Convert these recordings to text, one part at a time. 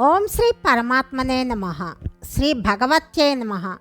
ఓం శ్రీ పరమాత్మనే నమ. శ్రీ భగవత్యే నమ.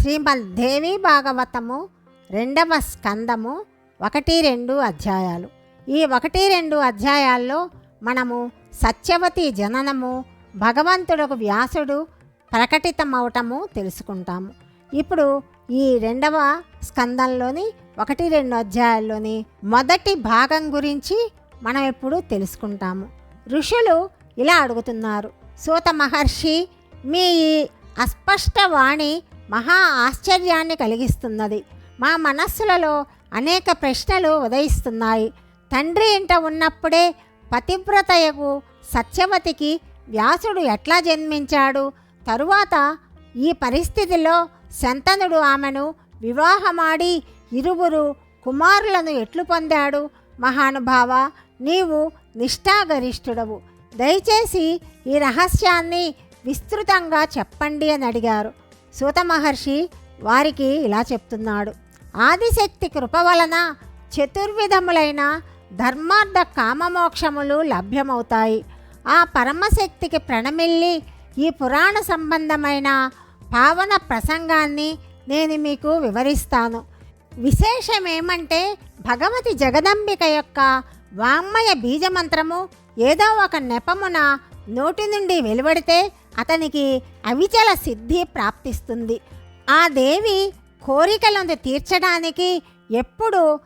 శ్రీమద్దేవి భాగవతము రెండవ స్కందము ఒకటి రెండు అధ్యాయాలు. ఈ ఒకటి రెండు అధ్యాయాల్లో మనము సత్యవతి జననము భగవంతుడకు వ్యాసుడు ప్రకటితమవటము తెలుసుకుంటాము. ఇప్పుడు ఈ రెండవ స్కందంలోని ఒకటి రెండు అధ్యాయాల్లోని మొదటి భాగం గురించి మనం ఇప్పుడు తెలుసుకుంటాము. ఋషులు ఇలా అడుగుతున్నారు. సూత మహర్షి మీ ఈ అస్పష్ట వాణి మహా ఆశ్చర్యాన్ని కలిగిస్తున్నది. మా మనస్సులలో అనేక ప్రశ్నలు ఉదయిస్తున్నాయి. తండ్రి ఇంట ఉన్నప్పుడే పతివ్రతయకు సత్యవతికి వ్యాసుడు ఎట్లా జన్మించాడు? తరువాత ఈ పరిస్థితిలో శంతనుడు ఆమెను వివాహమాడి ఇరువురు కుమారులను ఎట్లు పొందాడు? మహానుభావ నీవు నిష్ఠాగరిష్ఠుడవు. దయచేసి ఈ రహస్యాన్ని విస్తృతంగా చెప్పండి అని అడిగారు. సూత మహర్షి వారికి ఇలా చెప్తున్నాడు. ఆదిశక్తి కృప వలన చతుర్విధములైన ధర్మార్థ కామమోక్షములు లభ్యమవుతాయి. ఆ పరమశక్తికి ప్రణమిల్లి ఈ పురాణ సంబంధమైన పావన ప్రసంగాన్ని నేను మీకు వివరిస్తాను. విశేషమేమంటే భగవతి జగదంబిక యొక్క వాంగ్మయ బీజమంత్రము ఏదో ఒక నెపమున నోటి నుండి వెలువడితే అతనికి అవిచల సిద్ధి ప్రాప్తిస్తుంది. ఆ దేవి కోరికలను తీర్చడానికి ఎప్పుడూ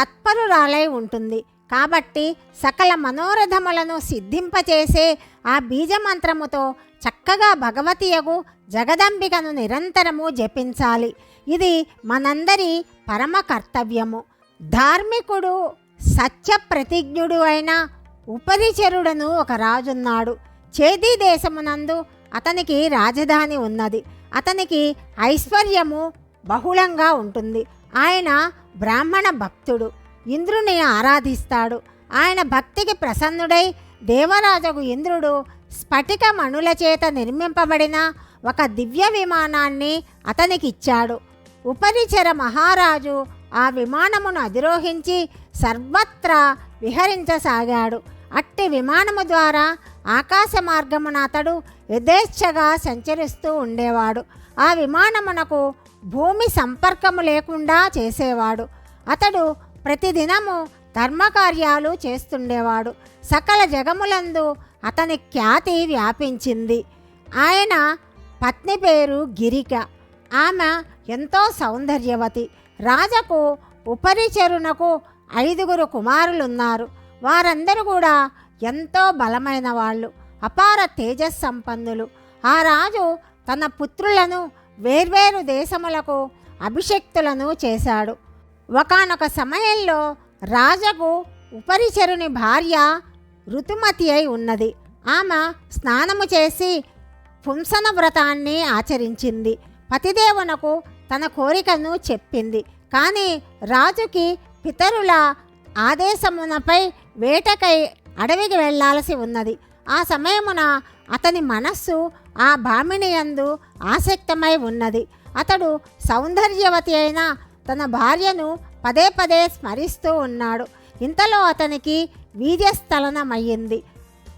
తత్పరురాలై ఉంటుంది. కాబట్టి సకల మనోరథములను సిద్ధింపచేసే ఆ బీజమంత్రముతో చక్కగా భగవతియగు జగదంబికను నిరంతరము జపించాలి. ఇది మనందరి పరమ కర్తవ్యము. ధార్మికుడు సత్య ప్రతిజ్ఞుడు అయిన ఉపరిచరుడను ఒక రాజున్నాడు. చేదీ దేశమునందు అతనికి రాజధాని ఉన్నది. అతనికి ఐశ్వర్యము బహుళంగా ఉంటుంది. ఆయన బ్రాహ్మణ భక్తుడు. ఇంద్రుని ఆరాధిస్తాడు. ఆయన భక్తికి ప్రసన్నుడై దేవరాజగు ఇంద్రుడు స్ఫటిక మణుల చేత నిర్మింపబడిన ఒక దివ్య విమానాన్ని అతనికి ఇచ్చాడు ఉపరిచర మహారాజు ఆ విమానమును అధిరోహించి సర్వత్రా విహరించసాగాడు. అట్టి విమానము ద్వారా ఆకాశ మార్గమున అతడు యథేచ్ఛగా సంచరిస్తూ ఉండేవాడు. ఆ విమానమునకు భూమి సంపర్కము లేకుండా చేసేవాడు. అతడు ప్రతిదినము ధర్మకార్యాలు చేస్తుండేవాడు. సకల జగములందు అతని ఖ్యాతి వ్యాపించింది. ఆయన పత్ని పేరు గిరిక. ఆమె ఎంతో సౌందర్యవతి. రాజకు ఉపరిచరునకు ఐదుగురు కుమారులున్నారు. వారందరూ కూడా ఎంతో బలమైన వాళ్ళు అపార తేజస్సంపన్నులు. ఆ రాజు తన పుత్రులను వేర్వేరు దేశములకు అభిషక్తులను చేశాడు. ఒకానొక సమయంలో రాజకు ఉపరిచరుని భార్య ఋతుమతి అయి ఉన్నది. ఆమె స్నానము చేసి పుంసన వ్రతాన్ని ఆచరించింది. పతిదేవునకు తన కోరికను చెప్పింది. కానీ రాజుకి పితరుల ఆదేశమునపై వేటకై అడవికి వెళ్ళాల్సి ఉన్నది. ఆ సమయమున అతని మనస్సు ఆ భామిని యందు ఆసక్తమై ఉన్నది. అతడు సౌందర్యవతి అయిన తన భార్యను పదే పదే స్మరిస్తూ ఉన్నాడు. ఇంతలో అతనికి వీర్యస్థలనమయ్యింది.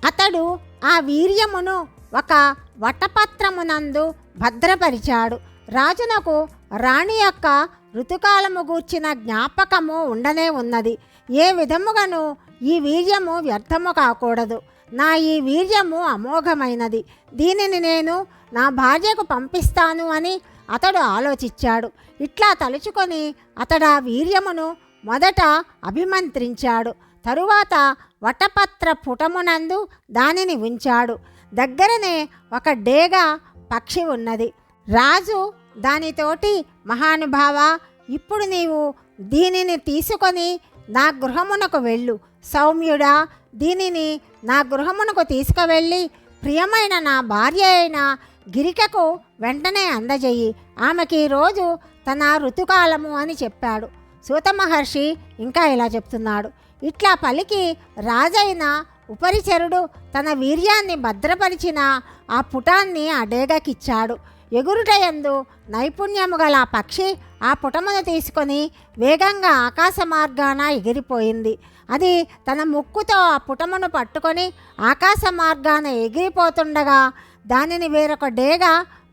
అతడు ఆ వీర్యమును ఒక వటపత్రమునందు భద్రపరిచాడు. రాజునకు రాణి యొక్క ఋతుకాలము గూర్చిన జ్ఞాపకము ఉండనే ఉన్నది. ఏ విధముగాను ఈ వీర్యము వ్యర్థము కాకూడదు. నా ఈ వీర్యము అమోఘమైనది. దీనిని నేను నా భార్యకు పంపిస్తాను అని అతడు ఆలోచించాడు. ఇట్లా తలుచుకొని అతడు ఆ వీర్యమును మొదట అభిమంత్రించాడు. తరువాత వటపత్ర పుటమునందు దానిని ఉంచాడు. దగ్గరనే ఒక డేగ పక్షి ఉన్నది. రాజు దానితోటి మహానుభావ ఇప్పుడు నీవు దీనిని తీసుకొని నా గృహమునకు వెళ్ళు. సౌమ్యుడా దీనిని నా గృహమునకు తీసుకువెళ్ళి ప్రియమైన నా భార్య అయిన గిరికకు వెంటనే అందజేయి. ఆమెకి రోజు తన ఋతుకాలము అని చెప్పాడు. సూత మహర్షి ఇంకా ఇలా చెప్తున్నాడు. ఇట్లా పలికి రాజైన ఉపరిచరుడు తన వీర్యాన్ని భద్రపరిచిన ఆ పుటాన్ని అడేగకిచ్చాడు. ఎగురుటయందు నైపుణ్యము గల పక్షి ఆ పుటమును తీసుకొని వేగంగా ఆకాశ మార్గాన ఎగిరిపోయింది. అది తన ముక్కుతో ఆ పుటమును పట్టుకొని ఆకాశ మార్గాన ఎగిరిపోతుండగా దానిని వేరొక డేగ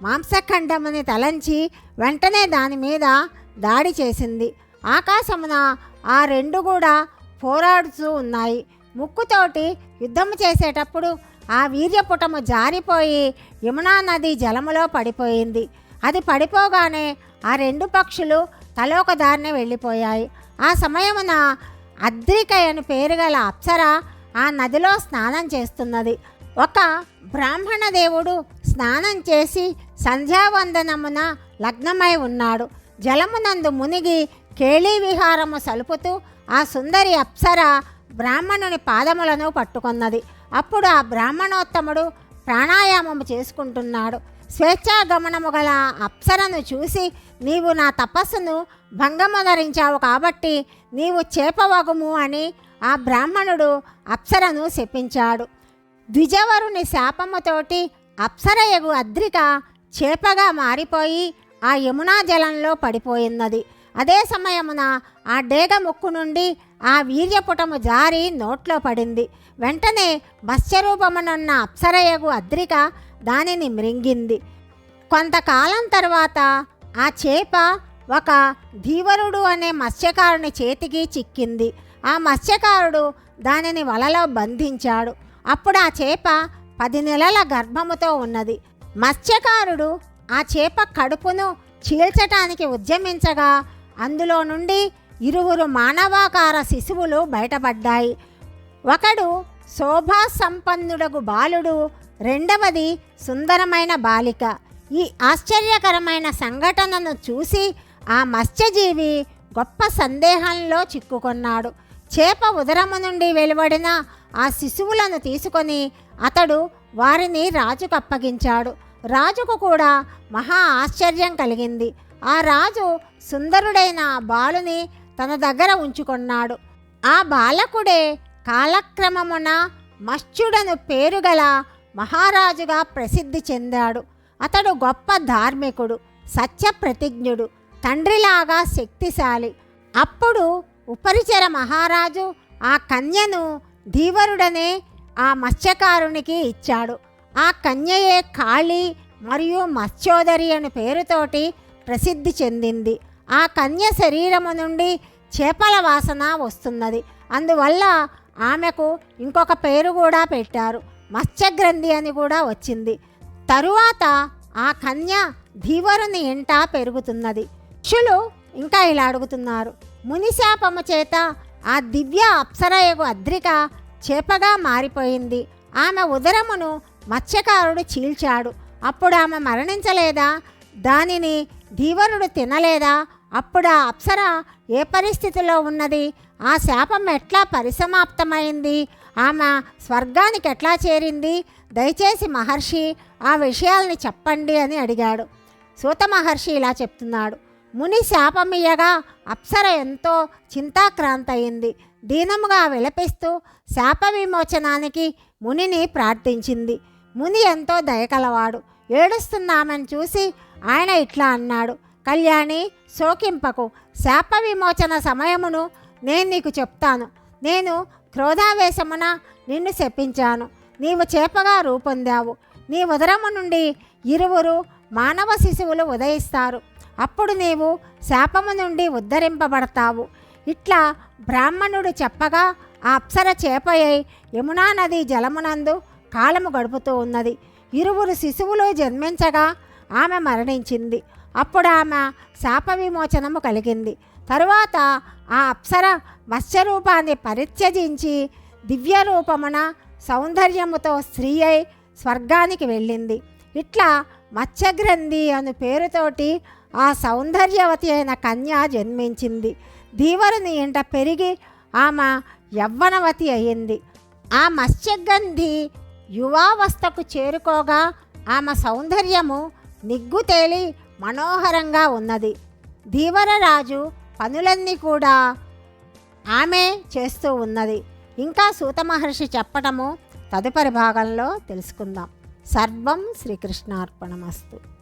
మాంసఖండముని తలంచి వెంటనే దాని మీద దాడి చేసింది. ఆకాశమున ఆ రెండు కూడా పోరాడుతూ ఉన్నాయి. ముక్కుతోటి యుద్ధం చేసేటప్పుడు ఆ వీర్యపుటము జారిపోయి యమునా నది జలములో పడిపోయింది. అది పడిపోగానే ఆ రెండు పక్షులు తలోక దారిని వెళ్ళిపోయాయి. ఆ సమయమున అద్రిక అని పేరు గల అప్సర ఆ నదిలో స్నానం చేస్తున్నది. ఒక బ్రాహ్మణ దేవుడు స్నానం చేసి సంధ్యావందనమున లగ్నమై ఉన్నాడు. జలమునందు మునిగి కేళీ విహారము సలుపుతూ ఆ సుందరి అప్సర బ్రాహ్మణుని పాదములను పట్టుకొన్నది. అప్పుడు ఆ బ్రాహ్మణోత్తముడు ప్రాణాయామము చేసుకుంటున్నాడు. స్వేచ్ఛాగమనము గల అప్సరను చూసి నీవు నా తపస్సును భంగమొదరించావు కాబట్టి నీవు చేపవగుము అని ఆ బ్రాహ్మణుడు అప్సరను శపించాడు. ద్విజవరుని శాపముతోటి అప్సరయగు అద్రిక చేపగా మారిపోయి ఆ యమునా జలంలో పడిపోయినది. అదే సమయమున ఆ డేగ ముక్కు నుండి ఆ వీర్యపుటము జారి నోట్లో పడింది. వెంటనే మత్స్యరూపమునున్న అప్సరయగు అద్రిక దానిని మృంగింది. కొంతకాలం తర్వాత ఆ చేప ఒక ధీవరుడు అనే మత్స్యకారుని చేతికి చిక్కింది. ఆ మత్స్యకారుడు దానిని వలలో బంధించాడు. అప్పుడు ఆ చేప పది నెలల గర్భముతో ఉన్నది. మత్స్యకారుడు ఆ చేప కడుపును చీల్చటానికి ఉద్యమించగా అందులో నుండి ఇరువురు మానవాకార శిశువులు బయటపడ్డాయి. ఒకడు శోభా సంపన్నుడగు బాలుడు రెండవది సుందరమైన బాలిక. ఈ ఆశ్చర్యకరమైన సంఘటనను చూసి ఆ మత్స్యజీవి గొప్ప సందేహంలో చిక్కుకున్నాడు. చేప ఉదరము నుండి వెలువడిన ఆ శిశువులను తీసుకొని అతడు వారిని రాజుకు అప్పగించాడు. రాజుకు కూడా మహా ఆశ్చర్యం కలిగింది. ఆ రాజు సుందరుడైన బాలుని తన దగ్గర ఉంచుకున్నాడు. ఆ బాలకుడే కాలక్రమమున మత్స్యుడను పేరుగల మహారాజుగా ప్రసిద్ధి చెందాడు. అతడు గొప్ప ధార్మికుడు సత్యప్రతిజ్ఞుడు తండ్రిలాగా శక్తిశాలి. అప్పుడు ఉపరిచర మహారాజు ఆ కన్యను ధీవరుడనే ఆ మత్స్యకారునికి ఇచ్చాడు. ఆ కన్యయే కాళీ మరియు మత్స్యోదరి అని పేరుతోటి ప్రసిద్ధి చెందింది. ఆ కన్య శరీరము నుండి చేపల వాసన వస్తున్నది. అందువల్ల ఆమెకు ఇంకొక పేరు కూడా పెట్టారు. మత్స్యగ్రంథి అని కూడా వచ్చింది. తరువాత ఆ కన్య ధీవరుని ఇంట పెరుగుతున్నది. శిష్యులు ఇంకా ఇలా అడుగుతున్నారు. మునిశాపము చేత ఆ దివ్య అప్సరయగు అద్రిక చేపగా మారిపోయింది. ఆమె ఉదరమును మత్స్యకారుడు చీల్చాడు. అప్పుడు ఆమె మరణించలేదా? దానిని ధీవరుడు తినలేదా? అప్పుడు ఆ అప్సర ఏ పరిస్థితిలో ఉన్నది? ఆ శాపం ఎట్లా పరిసమాప్తమైంది? ఆమె స్వర్గానికి ఎట్లా చేరింది? దయచేసి మహర్షి ఆ విషయాల్ని చెప్పండి అని అడిగాడు. సూత మహర్షి ఇలా చెప్తున్నాడు. ముని శాపమియ్యగా అప్సర ఎంతో చింతాక్రాంతయింది. దీనముగా విలపిస్తూ శాప విమోచనానికి మునిని ప్రార్థించింది. ముని ఎంతో దయకలవాడు ఏడుస్తున్నామని చూసి ఆయన ఇట్లా అన్నాడు కళ్యాణి శోకింపకు. శాప విమోచన సమయమును నేను నీకు చెప్తాను. నేను క్రోధావేశమున నిన్ను శపించాను. నీవు చేపగా రూపొందావు. నీ ఉదరము నుండి ఇరువురు మానవ శిశువులు ఉదయిస్తారు. అప్పుడు నీవు శాపము నుండి ఉద్ధరింపబడతావు. ఇట్లా బ్రాహ్మణుడు చెప్పగా ఆ అప్సర చేపయ్యి యమునా నది జలమునందు కాలము గడుపుతూ ఉన్నది. ఇరువురు శిశువులు జన్మించగా ఆమె మరణించింది. అప్పుడు ఆమె శాప విమోచనము కలిగింది. తరువాత ఆ అప్సర మత్స్యరూపాన్ని పరిత్యజించి దివ్య రూపమున సౌందర్యముతో స్త్రీ అయి స్వర్గానికి వెళ్ళింది. ఇట్లా మత్స్యగ్రంథి అను పేరుతోటి ఆ సౌందర్యవతి అయిన కన్య జన్మించింది. ధీవరుని ఇంట పెరిగి ఆమె యవ్వనవతి అయింది. ఆ మత్స్యగంధి యువావస్థకు చేరుకోగా ఆమె సౌందర్యము నిగ్గుతేలి మనోహరంగా ఉన్నది. ధీవరరాజు పనులన్నీ కూడా ఆమె చేస్తూ ఉన్నది. ఇంకా సూత మహర్షి చెప్పటము తదుపరి భాగంలో తెలుసుకుందాం. సర్వం శ్రీకృష్ణార్పణమస్తు.